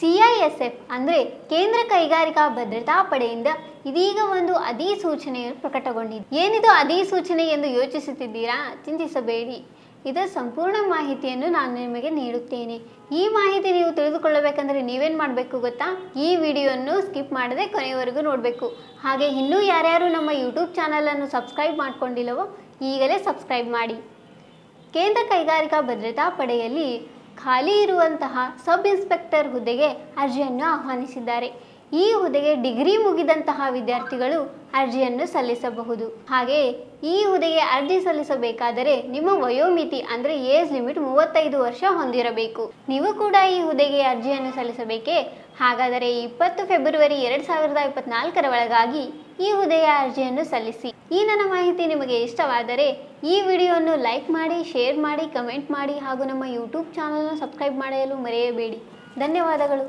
CISF ಅಂದರೆ ಕೇಂದ್ರ ಕೈಗಾರಿಕಾ ಭದ್ರತಾ ಪಡೆಯಿಂದ ಇದೀಗ ಒಂದು ಅಧಿಸೂಚನೆ ಪ್ರಕಟಗೊಂಡಿದೆ. ಏನಿದು ಅಧಿಸೂಚನೆ ಎಂದು ಯೋಚಿಸುತ್ತಿದ್ದೀರಾ? ಚಿಂತಿಸಬೇಡಿ. ಇದರ ಸಂಪೂರ್ಣ ಮಾಹಿತಿಯನ್ನು ನಾನು ನಿಮಗೆ ನೀಡುತ್ತೇನೆ. ಈ ಮಾಹಿತಿ ನೀವು ತಿಳಿದುಕೊಳ್ಳಬೇಕಂದ್ರೆ ನೀವೇನು ಮಾಡಬೇಕು ಗೊತ್ತಾ? ಈ ವಿಡಿಯೋವನ್ನು ಸ್ಕಿಪ್ ಮಾಡದೆ ಕೊನೆಯವರೆಗೂ ನೋಡಬೇಕು. ಹಾಗೆ ಇನ್ನೂ ಯಾರ್ಯಾರು ನಮ್ಮ ಯೂಟ್ಯೂಬ್ ಚಾನಲನ್ನು ಸಬ್ಸ್ಕ್ರೈಬ್ ಮಾಡ್ಕೊಂಡಿಲ್ಲವೋ, ಈಗಲೇ ಸಬ್ಸ್ಕ್ರೈಬ್ ಮಾಡಿ. ಕೇಂದ್ರ ಕೈಗಾರಿಕಾ ಭದ್ರತಾ ಪಡೆಯಲ್ಲಿ ಖಾಲಿ ಇರುವಂತಹ ಸಬ್ ಇನ್ಸ್ಪೆಕ್ಟರ್ ಹುದ್ದೆಗೆ ಅರ್ಜಿಯನ್ನು ಆಹ್ವಾನಿಸಿದ್ದಾರೆ. ಈ ಹುದ್ದೆಗೆ ಡಿಗ್ರಿ ಮುಗಿದಂತಹ ವಿದ್ಯಾರ್ಥಿಗಳು ಅರ್ಜಿಯನ್ನು ಸಲ್ಲಿಸಬಹುದು. ಹಾಗೆಯೇ ಈ ಹುದ್ದೆಗೆ ಅರ್ಜಿ ಸಲ್ಲಿಸಬೇಕಾದರೆ ನಿಮ್ಮ ವಯೋಮಿತಿ ಅಂದರೆ ಏಜ್ ಲಿಮಿಟ್ ಮೂವತ್ತೈದು ವರ್ಷ ಹೊಂದಿರಬೇಕು. ನೀವು ಕೂಡ ಈ ಹುದ್ದೆಗೆ ಅರ್ಜಿಯನ್ನು ಸಲ್ಲಿಸಬೇಕೇ? ಹಾಗಾದರೆ ಇಪ್ಪತ್ತು ಫೆಬ್ರವರಿ ಎರಡು ಸಾವಿರದ ಇಪ್ಪತ್ನಾಲ್ಕರ ಒಳಗಾಗಿ ಈ ಹುದ್ದೆಯ ಅರ್ಜಿಯನ್ನು ಸಲ್ಲಿಸಿ. ಈ ನನ್ನ ಮಾಹಿತಿ ನಿಮಗೆ ಇಷ್ಟವಾದರೆ ಈ ವಿಡಿಯೋವನ್ನು ಲೈಕ್ ಮಾಡಿ, ಶೇರ್ ಮಾಡಿ, ಕಮೆಂಟ್ ಮಾಡಿ ಹಾಗೂ ನಮ್ಮ ಯೂಟ್ಯೂಬ್ ಚಾನಲ್ನ ಸಬ್ಸ್ಕ್ರೈಬ್ ಮಾಡಲು ಮರೆಯಬೇಡಿ. ಧನ್ಯವಾದಗಳು.